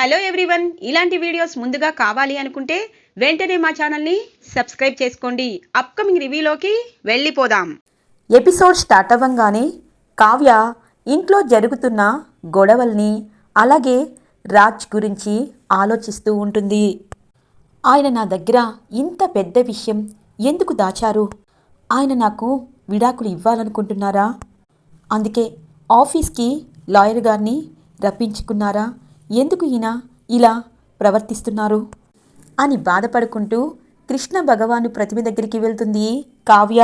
Hello everyone ఇలాంటి videos ముందుగా కావాలి అనుకుంటే వెంటనే మా ఛానల్ని సబ్స్క్రైబ్ చేసుకోండి. అప్కమింగ్ రివ్యూలోకి వెళ్ళిపోదాం. ఎపిసోడ్ స్టార్ట్ అవ్వంగానే కావ్య ఇంట్లో జరుగుతున్న గొడవల్ని అలాగే రాజ్ గురించి ఆలోచిస్తూ ఉంటుంది. ఆయన నా దగ్గర ఇంత పెద్ద విషయం ఎందుకు దాచారు? ఆయన నాకు విడాకులు ఇవ్వాలనుకుంటున్నారా? అందుకే ఆఫీస్కి లాయర్ గారిని రప్పించుకున్నారా? ఎందుకు ఈయన ఇలా ప్రవర్తిస్తున్నారు? అని బాధపడుకుంటూ కృష్ణ భగవాను ప్రతిమ దగ్గరికి వెళ్తుంది. కావ్య!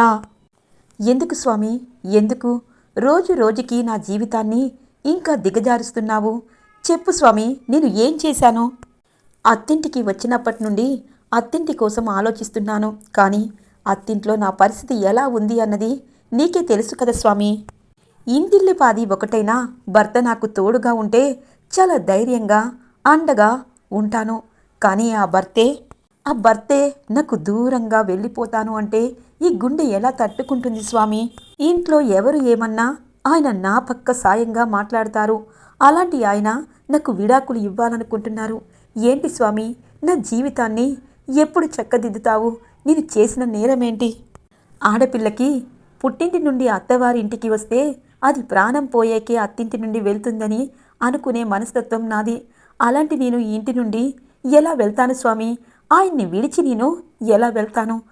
ఎందుకు స్వామి? ఎందుకు? రోజు రోజుకి నా జీవితాన్ని ఇంకా దిగజారుస్తున్నావు. చెప్పు స్వామి నేను ఏం చేశాను? అత్తింటికి వచ్చినప్పటి నుండి అత్తింటి కోసం ఆలోచిస్తున్నాను. కానీ అత్తింట్లో నా పరిస్థితి ఎలా ఉంది అన్నది నీకే తెలుసు కదా స్వామి. ఇంటిల్లిపాది ఒకటైనా భర్త నాకు తోడుగా ఉంటే చాలా ధైర్యంగా అండగా ఉంటాను. కానీ ఆ భర్తే ఆ భర్తే నాకు దూరంగా వెళ్ళిపోతాను అంటే ఈ గుండె ఎలా తట్టుకుంటుంది స్వామి? ఇంట్లో ఎవరు ఏమన్నా ఆయన నా పక్క సాయంగా మాట్లాడతారు. అలాంటి ఆయన నాకు విడాకులు ఇవ్వాలనుకుంటున్నారు. ఏంటి స్వామి? నా జీవితాన్ని ఎప్పుడు చక్కదిద్దుతావు? నేను చేసిన నేరమేంటి? ఆడపిల్లకి పుట్టింటి నుండి అత్తవారి ఇంటికి వస్తే అది ప్రాణం పోయేకే అత్తింటి నుండి వెళ్తుందని అనుకునే మనస్తత్వం నాది. అలాంటి నేను ఈ ఇంటి నుండి ఎలా వెళ్తాను స్వామి? ఆయన్ని విడిచి నేను ఎలా వెళ్తాను?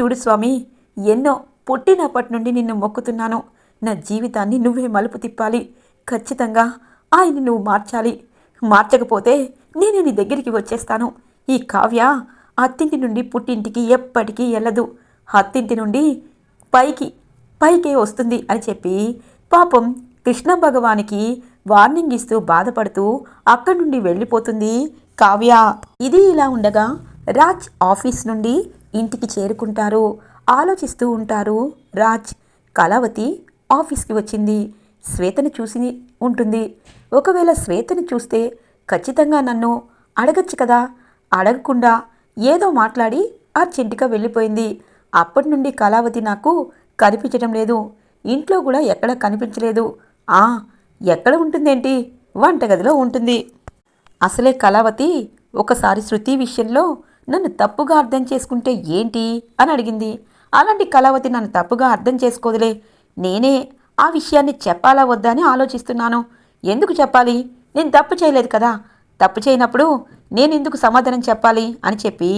చూడు స్వామి ఎన్నో పుట్టినప్పటి నుండి నిన్ను మొక్కుతున్నాను. నా జీవితాన్ని నువ్వే మలుపు తిప్పాలి. ఖచ్చితంగా ఆయన్ని నువ్వు మార్చాలి. మార్చకపోతే నేను నీ దగ్గరికి వచ్చేస్తాను. ఈ కావ్య అత్తింటి నుండి పుట్టింటికి ఎప్పటికీ వెళ్ళదు అత్తింటి నుండి పైకి పైకే వస్తుంది అని చెప్పి పాపం కృష్ణ భగవానికి వార్నింగ్ ఇస్తూ బాధపడుతూ అక్కడి నుండి వెళ్ళిపోతుంది కావ్య. ఇది ఇలా ఉండగా రాజ్ ఆఫీస్ నుండి ఇంటికి చేరుకుంటారు. ఆలోచిస్తూ ఉంటారు రాజ్ కళావతి ఆఫీస్కి వచ్చింది. శ్వేతని చూసి ఉంటుంది. ఒకవేళ శ్వేతని చూస్తే ఖచ్చితంగా నన్ను అడగచ్చు కదా? అడగకుండా ఏదో మాట్లాడి అర్జెంటుగా వెళ్ళిపోయింది. అప్పటి నుండి కళావతి నాకు కనిపించడం లేదు. ఇంట్లో కూడా ఎక్కడ కనిపించలేదు. ఆ ఎక్కడ ఉంటుందేంటి? వంటగదిలో ఉంటుంది. అసలే కళావతి ఒకసారి శృతి విషయంలో నన్ను తప్పుగా అర్థం చేసుకుంటే ఏంటి అని అడిగింది. అలాంటి కళావతి నన్ను తప్పుగా అర్థం చేసుకోదులే. నేనే ఆ విషయాన్ని చెప్పాలా వద్దా అని ఆలోచిస్తున్నాను. ఎందుకు చెప్పాలి? నేను తప్పు చేయలేదు కదా. తప్పు చేయనప్పుడు నేను ఎందుకు సమాధానం చెప్పాలి అని చెప్పి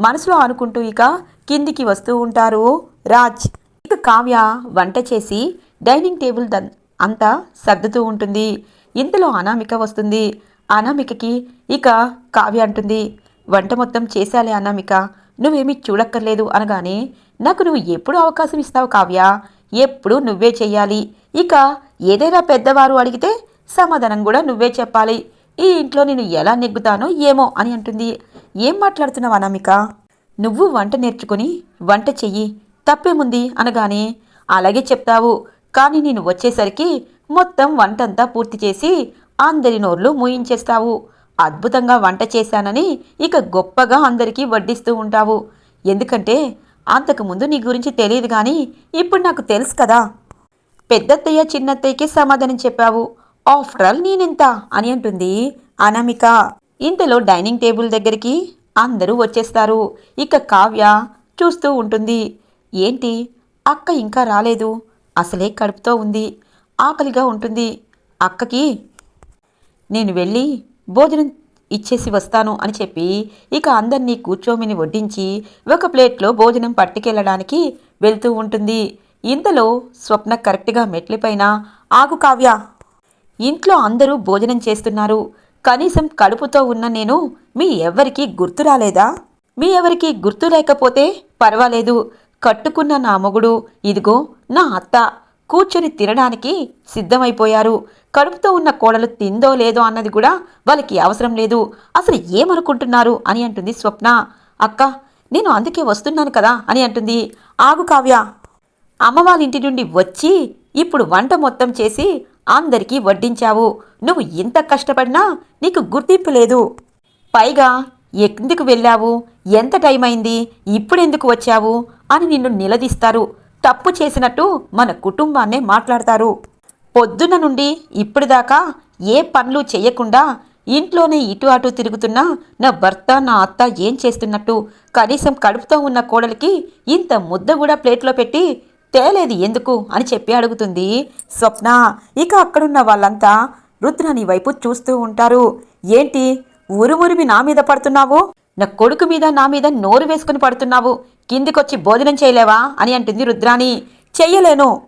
మనసులో అనుకుంటూ ఇక కిందికి వస్తూ ఉంటారు రాజ్. ఇక కావ్య వంట చేసి డైనింగ్ టేబుల్ దన్ అంతా సర్దుతూ ఉంటుంది. ఇంతలో అనామిక వస్తుంది. అనామికకి ఇక కావ్య అంటుంది వంట మొత్తం చేశాలే అనామిక నువ్వేమీ చూడక్కర్లేదు అనగానే నాకు నువ్వు ఎప్పుడు అవకాశం ఇస్తావు కావ్య? ఎప్పుడు నువ్వే చెయ్యాలి. ఇక ఏదైనా పెద్దవారు అడిగితే సమాధానం కూడా నువ్వే చెప్పాలి. ఈ ఇంట్లో నేను ఎలా నెగ్గుతానో ఏమో అని అంటుంది. ఏం మాట్లాడుతున్నావు అనామిక? నువ్వు వంట నేర్చుకుని వంట చెయ్యి. తప్పేముంది? అనగానే అలాగే చెప్తావు. కానీ నేను వచ్చేసరికి మొత్తం వంటంతా పూర్తి చేసి అందరి నోర్లు మూయించేస్తావు. అద్భుతంగా వంట చేశానని ఇక గొప్పగా అందరికీ వడ్డిస్తూ ఉంటావు. ఎందుకంటే అంతకుముందు నీ గురించి తెలియదు కానీ ఇప్పుడు నాకు తెలుసు కదా. పెద్దత్తయ్య చిన్నత్తయ్యకి సమాధానం చెప్పావు. ఆఫ్టర్ ఆల్ నేనెంత? అని అంటుంది అనామిక. ఇంతలో డైనింగ్ టేబుల్ దగ్గరికి అందరూ వచ్చేస్తారు. ఇక కావ్య చూస్తూ ఉంటుంది. ఏంటి? అక్క ఇంకా రాలేదు. అసలే కడుపుతో ఉంది. ఆకలిగా ఉంటుంది. అక్కకి నేను వెళ్ళి భోజనం ఇచ్చేసి వస్తాను అని చెప్పి ఇక అందరినీ కూర్చోమిని వడ్డించి ఒక ప్లేట్లో భోజనం పట్టుకెళ్ళడానికి వెళ్తూ ఉంటుంది. ఇంతలో స్వప్న కరెక్ట్గా మెట్లపైన ఆగు కావ్య! ఇంట్లో అందరూ భోజనం చేస్తున్నారు. కనీసం కడుపుతో ఉన్న నేను మీ ఎవరికీ గుర్తు రాలేదా? మీ ఎవరికి గుర్తు లేకపోతే పర్వాలేదు. కట్టుకున్న నా మొగుడు ఇదిగో నా అత్త. కూర్చొని తినడానికి సిద్ధమైపోయారు. కడుపుతో ఉన్న కోడలు తిందో లేదో అన్నది కూడా వాళ్ళకి అవసరం లేదు. అసలు ఏమనుకుంటున్నారు? అని అంటుంది స్వప్న. అక్క నేను అందుకే వస్తున్నాను కదా? అని అంటుంది. ఆగు కావ్య. అమ్మ వాళ్ళ ఇంటి నుండి వచ్చి ఇప్పుడు వంట మొత్తం చేసి అందరికీ వడ్డించావు. నువ్వు ఇంత కష్టపడినా నీకు గుర్తింపు లేదు. పైగా ఎందుకు వెళ్ళావు? ఎంత టైం అయింది? ఇప్పుడెందుకు వచ్చావు? అని నిన్ను నిలదీస్తారు. తప్పు చేసినట్టు మన కుటుంబాన్నే మాట్లాడతారు. పొద్దున నుండి ఇప్పటిదాకా ఏ పనులు చేయకుండా ఇంట్లోనే ఇటు అటు తిరుగుతున్నా నా భర్త నా అత్త ఏం చేస్తున్నట్టు కనీసం కడుపుతో ఉన్న కోడలికి ఇంత ముద్ద కూడా ప్లేట్లో పెట్టి తేలేదు ఎందుకు అని చెప్పి అడుగుతుంది. స్వప్న ఇక అక్కడున్న వాళ్ళంతా రుద్రాని వైపు చూస్తూ ఉంటారు. ఏంటి ఉరుమురిమి నా మీద పడుతున్నావు? నా కొడుకు మీద నా మీద నోరు వేసుకుని పడుతున్నావు. కిందికొచ్చి భోజనం చేయలేవా అని అంటుంది రుద్రాణి. చెయ్యలేను.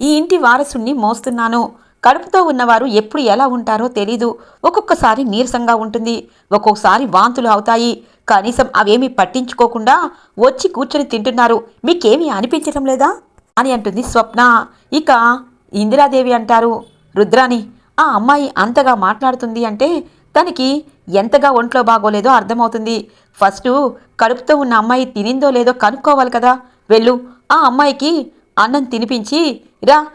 ఈ ఇంటి వారసుణ్ణి మోస్తున్నాను. కడుపుతో ఉన్నవారు ఎప్పుడు ఎలా ఉంటారో తెలీదు. ఒక్కొక్కసారి నీరసంగా ఉంటుంది. ఒక్కొక్కసారి వాంతులు అవుతాయి. కనీసం అవేమీ పట్టించుకోకుండా వచ్చి కూర్చొని తింటున్నారు. మీకేమీ అనిపించడం లేదా? అని అంటుంది స్వప్న. ఇక ఇందిరాదేవి అంటారు. రుద్రాని ఆ అమ్మాయి అంతగా మాట్లాడుతుంది అంటే తనకి ఎంతగా ఒంట్లో బాగోలేదో అర్థమవుతుంది. ఫస్ట్ కడుపుతో ఉన్న అమ్మాయి తినిందో లేదో కనుక్కోవాలి కదా. వెళ్ళు. ఆ అమ్మాయికి అన్నం తినిపించి రా.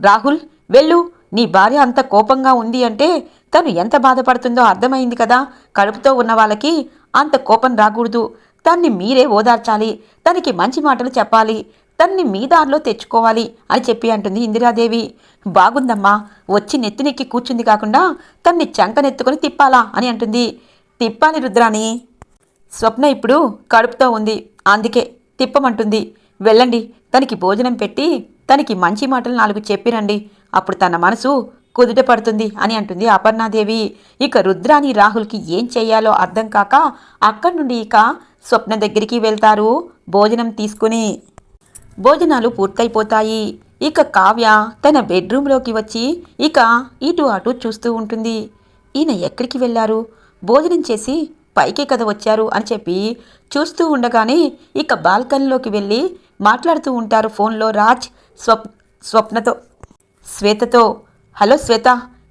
రాహుల్ వెళ్ళు. నీ భార్య అంత కోపంగా ఉంది అంటే తను ఎంత బాధపడుతుందో అర్థమైంది కదా. కడుపుతో ఉన్న వాళ్ళకి అంత కోపం రాకూడదు. తన్ని మీరే ఓదార్చాలి. తనకి మంచి మాటలు చెప్పాలి. తన్ని మీ దారిలో తెచ్చుకోవాలి అని చెప్పి అంటుంది ఇందిరాదేవి. బాగుందమ్మా. వచ్చి నెత్తినెక్కి కూర్చుంది కాకుండా తన్ని చంకనెత్తుకొని తిప్పాలా అని అంటుంది. తిప్పాలి రుద్రాని స్వప్న ఇప్పుడు కడుపుతో ఉంది. అందుకే తిప్పమంటుంది. వెళ్ళండి. తనకి భోజనం పెట్టి తనకి మంచి మాటలు నాలుగు చెప్పిరండి. అప్పుడు తన మనసు కుదుట పడుతుంది అని అంటుంది అపర్ణాదేవి. ఇక రుద్రాని రాహుల్కి ఏం చేయాలో అర్థం కాక అక్కడి నుండి ఇక స్వప్న దగ్గరికి వెళ్తారు భోజనం తీసుకుని. భోజనాలు పూర్తయిపోతాయి. ఇక కావ్య తన బెడ్రూమ్లోకి వచ్చి ఇక ఇటు అటు చూస్తూ ఉంటుంది. ఈయన ఎక్కడికి వెళ్ళారు? భోజనం చేసి పైకి కథ వచ్చారు అని చెప్పి చూస్తూ ఉండగానే ఇక బాల్కనీలోకి వెళ్ళి మాట్లాడుతూ ఉంటారు ఫోన్లో రాజ్ స్వప్ స్వప్నతో శ్వేతతో. హలో శ్వేత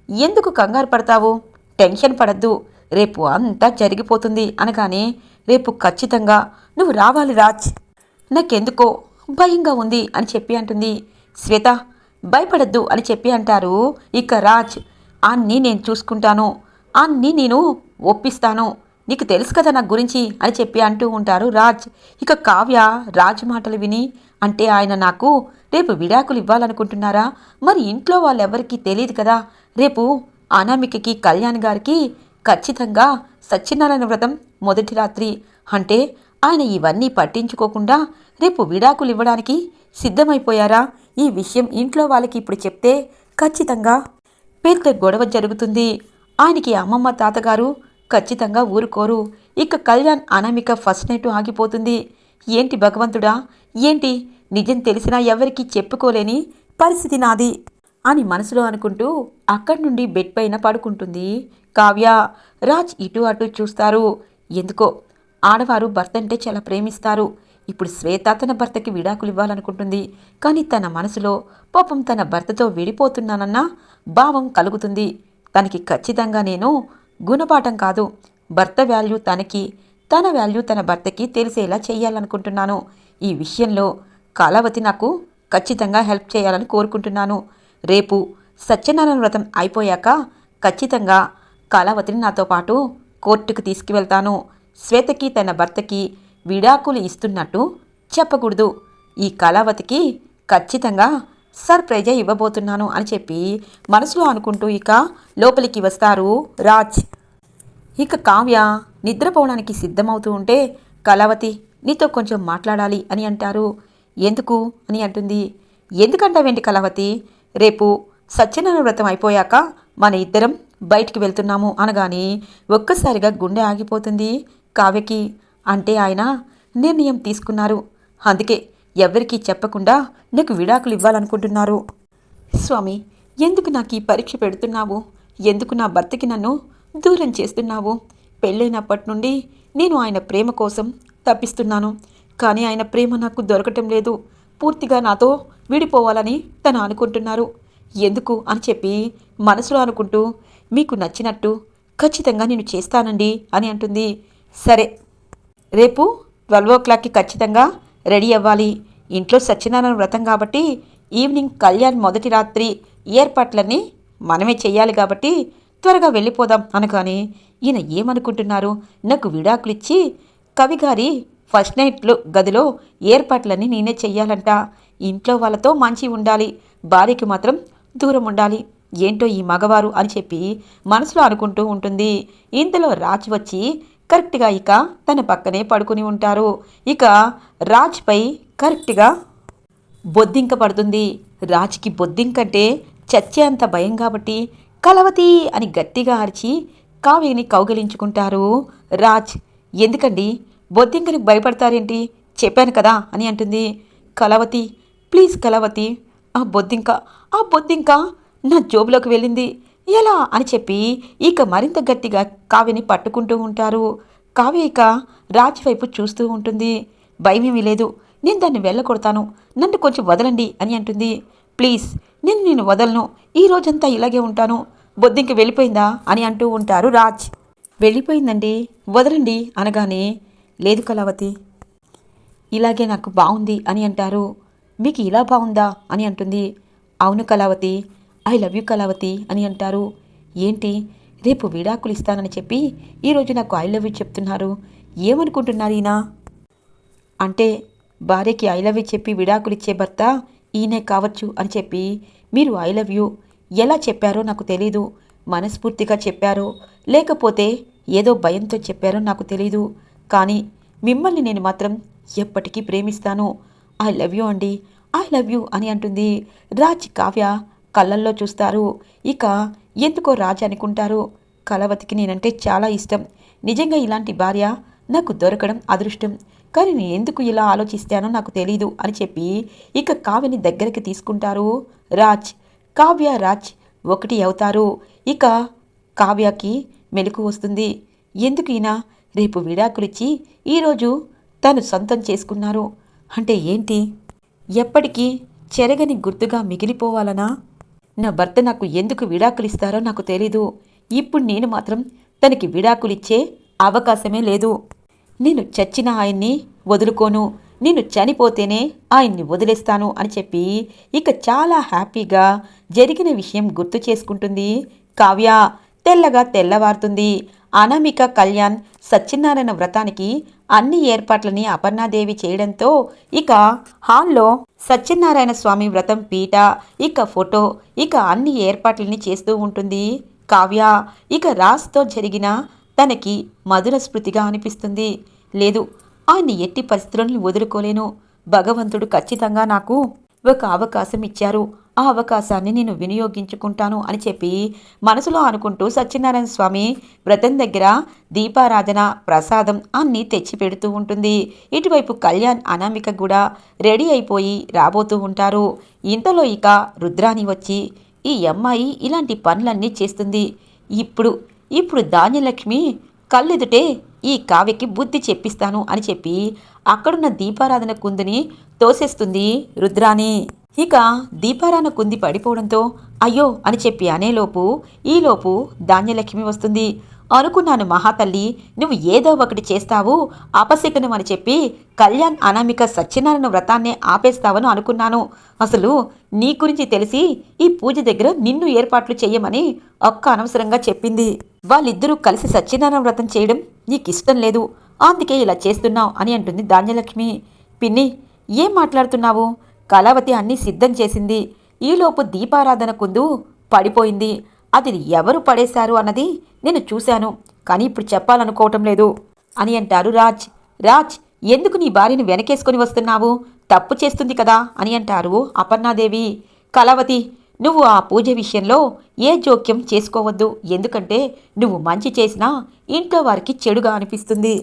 ఎందుకు కంగారు పడతావు? టెన్షన్ పడద్దు. రేపు అంతా జరిగిపోతుంది అనగానే రేపు ఖచ్చితంగా నువ్వు రావాలి రాజ్. నాకెందుకో భయంగా ఉంది అని చెప్పి అంటుంది. శ్వేత భయపడద్దు అని చెప్పి అంటారు ఇక రాజ్. అన్నీ నేను చూసుకుంటాను. అన్నీ నేను ఒప్పిస్తాను. నీకు తెలుసు కదా నా గురించి అని చెప్పి అంటూ ఉంటారు రాజ్. ఇక కావ్య రాజ్ మాటలు విని అంటే ఆయన నాకు రేపు విడాకులు ఇవ్వాలనుకుంటున్నారా? మరి ఇంట్లో వాళ్ళెవరికీ తెలియదు కదా. రేపు అనామికకి కళ్యాణ్ గారికి ఖచ్చితంగా సత్యనారాయణ వ్రతం మొదటి రాత్రి. అంటే ఆయన ఇవన్నీ పట్టించుకోకుండా రేపు విడాకులు ఇవ్వడానికి సిద్ధమైపోయారా? ఈ విషయం ఇంట్లో వాళ్ళకి ఇప్పుడు చెప్తే ఖచ్చితంగా పెద్ద గొడవ జరుగుతుంది. ఆయనకి అమ్మమ్మ తాతగారు ఖచ్చితంగా ఊరుకోరు. ఇక కళ్యాణ్ అనామిక ఫస్ట్ నైట్ ఆగిపోతుంది. ఏంటి భగవంతుడా? ఏంటి? నిజం తెలిసినా ఎవరికీ చెప్పుకోలేని పరిస్థితి నాది అని మనసులో అనుకుంటూ అక్కడి నుండి బెడ్ పైన పడుకుంటుంది కావ్య. రాజ్ ఇటు అటు చూస్తారు. ఎందుకో? ఆడవారు భర్త అంటే చాలా ప్రేమిస్తారు. ఇప్పుడు శ్వేత తన భర్తకి విడాకులు ఇవ్వాలనుకుంటుంది. కానీ తన మనసులో పాపం తన భర్తతో విడిపోతున్నానన్న భావం కలుగుతుంది. తనకి ఖచ్చితంగా నేను గుణపాఠం కాదు. భర్త వాల్యూ తనకి తన వాల్యూ తన భర్తకి తెలిసేలా చేయాలనుకుంటున్నాను ఈ విషయంలో కళావతి నాకు ఖచ్చితంగా హెల్ప్ చేయాలని కోరుకుంటున్నాను. రేపు సత్యనారాయణ వ్రతం అయిపోయాక ఖచ్చితంగా కళావతిని నాతో పాటు కోర్టుకు తీసుకువెళ్తాను. శ్వేతకి తన భర్తకి విడాకులు ఇస్తున్నట్టు చెప్పకూడదు. ఈ కళావతికి ఖచ్చితంగా సర్ప్రైజే ఇవ్వబోతున్నాను అని చెప్పి మనసులో అనుకుంటూ ఇక లోపలికి వస్తారు రాజ్. ఇక కావ్య నిద్రపోవడానికి సిద్ధమవుతూ ఉంటే కళావతి నీతో కొంచెం మాట్లాడాలి అని అంటారు. ఎందుకు? అని అంటుంది. ఎందుకంటావేంటి కళావతి రేపు సత్యనారాయణ వ్రతం అయిపోయాక మన ఇద్దరం బయటికి వెళ్తున్నాము అనగానే ఒక్కసారిగా గుండె ఆగిపోతుంది కావ్యకి. అంటే ఆయన నిర్ణయం తీసుకున్నారు. అందుకే ఎవరికీ చెప్పకుండా నాకు విడాకులు ఇవ్వాలనుకుంటున్నారు. స్వామి ఎందుకు నాకు ఈ పరీక్ష పెడుతున్నావు? ఎందుకు నా భర్తకి నన్ను దూరం చేస్తున్నావు? పెళ్ళైనప్పటి నుండి నేను ఆయన ప్రేమ కోసం తప్పిస్తున్నాను. కానీ ఆయన ప్రేమ నాకు దొరకటం లేదు. పూర్తిగా నాతో విడిపోవాలని తను అనుకుంటున్నారు. ఎందుకు అని చెప్పి మనసులో అనుకుంటూ మీకు నచ్చినట్టు ఖచ్చితంగా నేను చేస్తానండి అని అంటుంది. సరే రేపు ట్వెల్వ్ ఓ క్లాక్కి ఖచ్చితంగా రెడీ అవ్వాలి. ఇంట్లో సత్యనారాయణ వ్రతం కాబట్టి ఈవినింగ్ కళ్యాణ్ మొదటి రాత్రి ఏర్పాట్లన్నీ మనమే చెయ్యాలి కాబట్టి త్వరగా వెళ్ళిపోదాం అనగానే ఈయన ఏమనుకుంటున్నారు? నాకు విడాకులు ఇచ్చి కవిగారి ఫస్ట్ నైట్లో గదిలో ఏర్పాట్లన్నీ నేనే చెయ్యాలంట. ఇంట్లో వాళ్ళతో మంచి ఉండాలి. భార్యకి మాత్రం దూరం ఉండాలి. ఏంటో ఈ మగవారు అని చెప్పి మనసులో అనుకుంటూ ఉంటుంది. ఇంతలో రాచి వచ్చి కరెక్ట్గా ఇక తన పక్కనే పడుకుని ఉంటారు. ఇక రాజ్పై కరెక్ట్గా బొద్దింక పడుతుంది రాజ్కి బొద్దింకంటే చచ్చేంత భయం కాబట్టి కలవతి అని గట్టిగా అరిచి కావ్యని కౌగిలించుకుంటారు. రాజ్ ఎందుకండి? బొద్దింకని భయపడతారేంటి? చెప్పాను కదా అని అంటుంది. కలవతి ప్లీజ్ కలవతి ఆ బొద్దింక ఆ బొద్దింక నా జోబులోకి వెళ్ళింది. ఎలా అని చెప్పి ఇక మరింత గట్టిగా కావ్యని పట్టుకుంటూ ఉంటారు. కావ్య ఇక రాజ్ వైపు చూస్తూ ఉంటుంది. భయమేమీ లేదు. నేను దాన్ని వెళ్ళకొడతాను నన్ను కొంచెం వదలండి అని అంటుంది. ప్లీజ్ నేను నేను వదలను. ఈ రోజంతా ఇలాగే ఉంటాను. బొద్దింక వెళ్ళిపోయిందా అని అంటూ ఉంటారు రాజ్. వెళ్ళిపోయిందండి. వదలండి అనగానే లేదు కళావతి ఇలాగే నాకు బాగుంది అని అంటారు. మీకు ఇలా బాగుందా అని అంటుంది. అవును Kalavathi I love you Kalavathi అని అంటారు. ఏంటి? రేపు విడాకులు ఇస్తానని చెప్పి ఈరోజు నాకు ఐ లవ్ యూ చెప్తున్నారు. ఏమనుకుంటున్నారు ఈయన అంటే భార్యకి ఐ లవ్ యూ చెప్పి విడాకులు ఇచ్చే భర్త ఈయనే కావచ్చు అని చెప్పి మీరు ఐ లవ్ యూ ఎలా చెప్పారో నాకు తెలీదు. మనస్ఫూర్తిగా చెప్పారో లేకపోతే ఏదో భయంతో చెప్పారో నాకు తెలీదు. కానీ మిమ్మల్ని నేను మాత్రం ఎప్పటికీ ప్రేమిస్తాను. ఐ లవ్ యూ అండి ఐ లవ్ యూ అని అంటుంది రాజ్ కావ్య. కళ్ళల్లో చూస్తారు. ఇక ఎందుకో రాజు అనుకుంటారు. కలవతికి నేనంటే చాలా ఇష్టం. నిజంగా ఇలాంటి భార్య నాకు దొరకడం అదృష్టం. కానీ నేను ఎందుకు ఇలా ఆలోచిస్తానో నాకు తెలీదు అని చెప్పి ఇక కావ్యని దగ్గరికి తీసుకుంటారు. రాజ్ కావ్య రాజ్ ఒకటి అవుతారు. ఇక కావ్యకి మెలకు వస్తుంది. ఎందుకు ఈయన? రేపు విడాకులిచ్చి ఈరోజు తను సొంతం చేసుకున్నారు. అంటే ఏంటి? ఎప్పటికీ చెరగని గుర్తుగా మిగిలిపోవాలనా? నా భర్త నాకు ఎందుకు విడాకులిస్తారో నాకు తెలీదు. ఇప్పుడు నేను మాత్రం తనకి విడాకులిచ్చే అవకాశమే లేదు. నేను చచ్చిన ఆయన్ని వదులుకోను. నేను చనిపోతేనే ఆయన్ని వదిలేస్తాను అని చెప్పి ఇక చాలా హ్యాపీగా జరిగిన విషయం గుర్తు చేసుకుంటుంది కావ్య. తెల్లగా తెల్లవారుతుంది. అనామిక కళ్యాణ్ సత్యనారాయణ వ్రతానికి అన్ని ఏర్పాట్లని అపర్ణాదేవి చేయడంతో ఇక హాల్లో సత్యనారాయణ స్వామి వ్రతం పీట ఇక ఫోటో ఇక అన్ని ఏర్పాట్లని చేస్తూ ఉంటుంది. కావ్య ఇక రాజ్తో జరిగిన తనకి మధుర స్మృతిగా అనిపిస్తుంది. లేదు ఆయన్ని ఎట్టి పరిస్థితులను వదులుకోలేను. భగవంతుడు ఖచ్చితంగా నాకు ఒక అవకాశం ఇచ్చారు. ఆ అవకాశాన్ని నేను వినియోగించుకుంటాను అని చెప్పి మనసులో అనుకుంటూ సత్యనారాయణ స్వామి వ్రతం దగ్గర దీపారాధన ప్రసాదం అన్నీ తెచ్చి పెడుతూ ఉంటుంది. ఇటువైపు కళ్యాణ్ అనామిక కూడా రెడీ అయిపోయి రాబోతూ ఉంటారు. ఇంతలో ఇక రుద్రాని వచ్చి ఈ అమ్మాయి ఇలాంటి పనులన్నీ చేస్తుంది. ఇప్పుడు ఇప్పుడు ధాన్యలక్ష్మి కళ్ళెదుటే ఈ కావ్యకి బుద్ధి చెప్పిస్తాను అని చెప్పి అక్కడున్న దీపారాధన కుందుని తోసేస్తుంది రుద్రాని ఇక దీపారాణ కుంది పడిపోవడంతో అయ్యో అని చెప్పి అనేలోపు ఈలోపు ధాన్యలక్ష్మి వస్తుంది. అనుకున్నాను మహాతల్లి నువ్వు ఏదో ఒకటి చేస్తావు అపశకనం అని చెప్పి కళ్యాణ్ అనామిక సత్యనారాయణ వ్రతాన్నే ఆపేస్తావని అనుకున్నాను. అసలు నీ గురించి తెలిసి ఈ పూజ దగ్గర నిన్ను ఏర్పాట్లు చెయ్యమని ఒక్క అనవసరంగా చెప్పింది. వాళ్ళిద్దరూ కలిసి సత్యనారాయణ వ్రతం చేయడం నీకు ఇష్టం లేదు. అందుకే ఇలా చేస్తున్నావు అని అంటుంది ధాన్యలక్ష్మి. పిన్ని ఏం మాట్లాడుతున్నావు? కళావతి అన్నీ సిద్ధం చేసింది. ఈలోపు దీపారాధన కుందు పడిపోయింది. అది ఎవరు పడేశారు అన్నది నేను చూశాను కానీ ఇప్పుడు చెప్పాలనుకోవటం లేదు అని అంటారు రాజ్. రాజ్ ఎందుకు నీ భార్యను వెనకేసుకొని వస్తున్నావు? తప్పు చేస్తుంది కదా అని అంటారు అపర్ణాదేవి. కళావతి నువ్వు ఆ పూజ విషయంలో ఏ జోక్యం చేసుకోవద్దు ఎందుకంటే నువ్వు మంచి చేసినా ఇంట్లో వారికి చెడుగా అనిపిస్తుంది.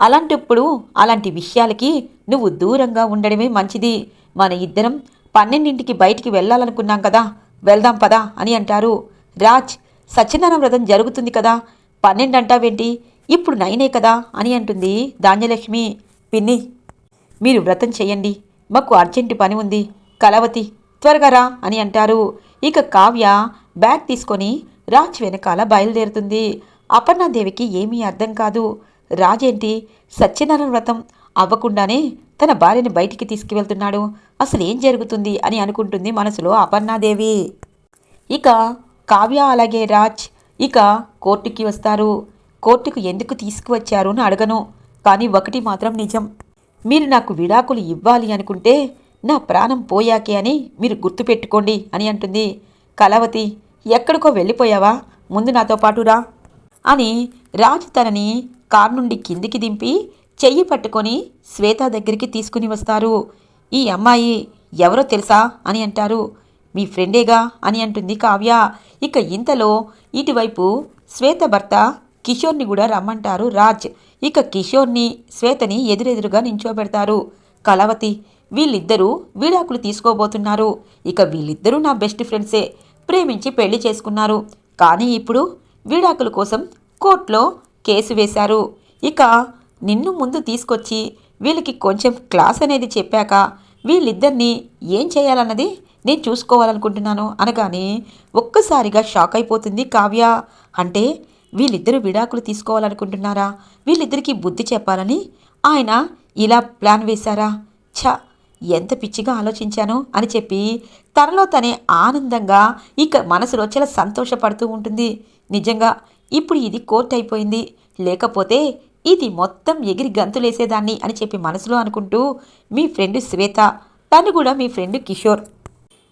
అలాంటప్పుడు అలాంటి విషయాలకి నువ్వు దూరంగా ఉండడమే మంచిది. మన ఇద్దరం పన్నెండింటికి బయటికి వెళ్ళాలనుకున్నాం కదా వెళ్దాం పదా అని అంటారు. రాజ్ సత్యనారాయణ వ్రతం జరుగుతుంది కదా పన్నెండు అంటావేంటి ఇప్పుడు నైనే కదా అని అంటుంది ధాన్యలక్ష్మి. పిన్ని మీరు వ్రతం చేయండి మాకు అర్జెంటు పని ఉంది. కలవతి త్వరగా రా అని అంటారు. ఇక కావ్య బ్యాగ్ తీసుకొని రాజ్ వెనకాల బయలుదేరుతుంది. అపర్ణాదేవికి ఏమీ అర్థం కాదు. రాజేంటి సత్యనారాయణ వ్రతం అవ్వకుండానే తన భార్యని బయటికి తీసుకువెళ్తున్నాడు. అసలు ఏం జరుగుతుంది అని అనుకుంటుంది మనసులో అపర్ణాదేవి. ఇక కావ్య అలాగే రాజ్ ఇక కోర్టుకి వస్తారు. కోర్టుకు ఎందుకు తీసుకువచ్చారు అని అడగను. కానీ ఒకటి మాత్రం నిజం. మీరు నాకు విడాకులు ఇవ్వాలి అనుకుంటే నా ప్రాణం పోయాకే అని మీరు గుర్తుపెట్టుకోండి అని అంటుంది. కళావతి ఎక్కడికో వెళ్ళిపోయావా? ముందు నాతో పాటు రా అని రాజు తనని కారు నుండి కిందికి దింపి చెయ్యి పట్టుకొని శ్వేత దగ్గరికి తీసుకుని వస్తారు. ఈ అమ్మాయి ఎవరో తెలుసా? అని అంటారు. మీ ఫ్రెండేగా? అని అంటుంది కావ్య. ఇక ఇంతలో ఇటువైపు శ్వేత భర్త కిషోర్ని కూడా రమ్మంటారు రాజ్. ఇక కిషోర్ని శ్వేతని ఎదురెదురుగా నించోబెడతారు. కళావతి వీళ్ళిద్దరూ విడాకులు తీసుకోబోతున్నారు. ఇక వీళ్ళిద్దరూ నా బెస్ట్ ఫ్రెండ్సే. ప్రేమించి పెళ్ళి చేసుకున్నారు. కానీ ఇప్పుడు విడాకుల కోసం కోర్టులో కేసు వేశారు. ఇక నిన్ను ముందు తీసుకొచ్చి వీళ్ళకి కొంచెం క్లాస్ అనేది చెప్పాక వీళ్ళిద్దరినీ ఏం చేయాలన్నది నేను చూసుకోవాలనుకుంటున్నాను అనగానే ఒక్కసారిగా షాక్ అయిపోతుంది కావ్య. అంటే వీళ్ళిద్దరూ విడాకులు తీసుకోవాలనుకుంటున్నారా? వీళ్ళిద్దరికీ బుద్ధి చెప్పాలని ఆయన ఇలా ప్లాన్ వేశారా? ఛ! ఎంత పిచ్చిగా ఆలోచించాను అని చెప్పి తనలో తనే ఆనందంగా ఇక మనసులో చాలా సంతోషపడుతూ ఉంటుంది. నిజంగా ఇప్పుడు ఇది కోర్ట్ అయిపోయింది. లేకపోతే ఇది మొత్తం ఎగిరి గంతులేసేదాన్ని అని చెప్పి మనసులో అనుకుంటూ మీ ఫ్రెండ్ శ్వేత తను కూడా మీ ఫ్రెండ్ కిషోర్.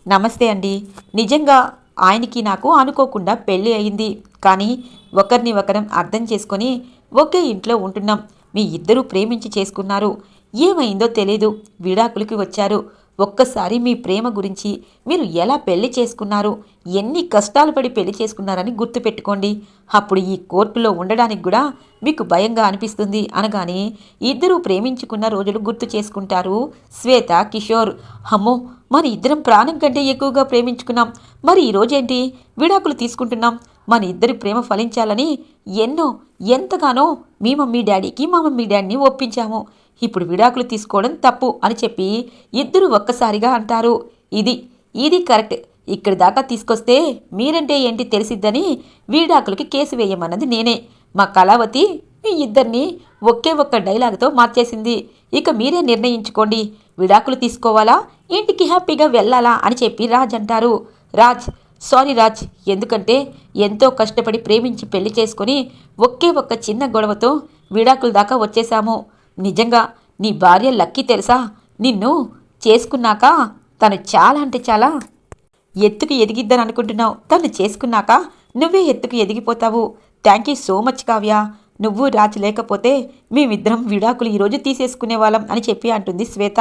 నమస్తే అండి. నిజంగా ఆయనకి నాకు అనుకోకుండా పెళ్ళి అయింది. కానీ ఒకరిని ఒకరం అర్థం చేసుకొని ఒకే ఇంట్లో ఉంటున్నాం. మీ ఇద్దరూ ప్రేమించి చేసుకున్నారు. ఏమైందో తెలీదు. విడాకులకి వచ్చారు. ఒక్కసారి మీ ప్రేమ గురించి మీరు ఎలా పెళ్ళి చేసుకున్నారు ఎన్ని కష్టాలు పడి పెళ్ళి చేసుకున్నారని గుర్తుపెట్టుకోండి. అప్పుడు ఈ కోర్టులో ఉండడానికి కూడా మీకు భయంగా అనిపిస్తుంది అనగానే ఇద్దరూ ప్రేమించుకున్న రోజులు గుర్తు చేసుకుంటారు. శ్వేత కిషోర్. అమ్మో మన ఇద్దరం ప్రాణం కంటే ఎక్కువగా ప్రేమించుకున్నాం. మరి ఈ రోజేంటి? విడాకులు తీసుకుంటున్నాం. మన ఇద్దరి ప్రేమ ఫలించాలని ఎన్నో ఎంతగానో మీ మమ్మీ డాడీకి మా మమ్మీ డాడీని ఒప్పించాము. ఇప్పుడు విడాకులు తీసుకోవడం తప్పు అని చెప్పి ఇద్దరు ఒక్కసారిగా అంటారు. ఇది ఇది కరెక్ట్. ఇక్కడి దాకా తీసుకొస్తే మీరంటే ఏంటి తెలిసిద్దని విడాకులకి కేసు వేయమన్నది నేనే. మా కళావతి మీ ఇద్దరిని ఒకే ఒక్క డైలాగ్తో మార్చేసింది. ఇక మీరే నిర్ణయించుకోండి. విడాకులు తీసుకోవాలా? ఇంటికి హ్యాపీగా వెళ్ళాలా? అని చెప్పి రాజ్ అంటారు. రాజ్ సారీ రాజ్. ఎందుకంటే ఎంతో కష్టపడి ప్రేమించి పెళ్ళి చేసుకుని ఒకే ఒక్క చిన్న గొడవతో విడాకుల దాకా వచ్చేసాము నిజంగా నీ భార్య లక్కీ తెలుసా? నిన్ను చేసుకున్నాక తను చాలా అంటే చాలా ఎత్తుకు ఎదిగిద్దని అనుకుంటున్నావు. తను చేసుకున్నాక నువ్వే ఎత్తుకు ఎదిగిపోతావు. Thank you so much Kavya. నువ్వు రాజు లేకపోతే మేమిద్దరం విడాకులు ఈరోజు తీసేసుకునే వాళ్ళం అని చెప్పి అంటుంది శ్వేత.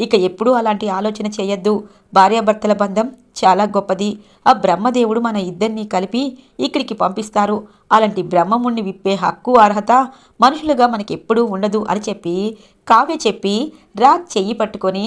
ఇక ఎప్పుడూ అలాంటి ఆలోచన చేయొద్దు. భార్యాభర్తల బంధం చాలా గొప్పది. ఆ బ్రహ్మదేవుడు మన ఇద్దరిని కలిపి ఇక్కడికి పంపిస్తారు. అలాంటి బ్రహ్మముణ్ణి విప్పే హక్కు అర్హత మనుషులుగా మనకెప్పుడూ ఉండదు అని చెప్పి కావ్య చెప్పి రాజ్ చెయ్యి పట్టుకొని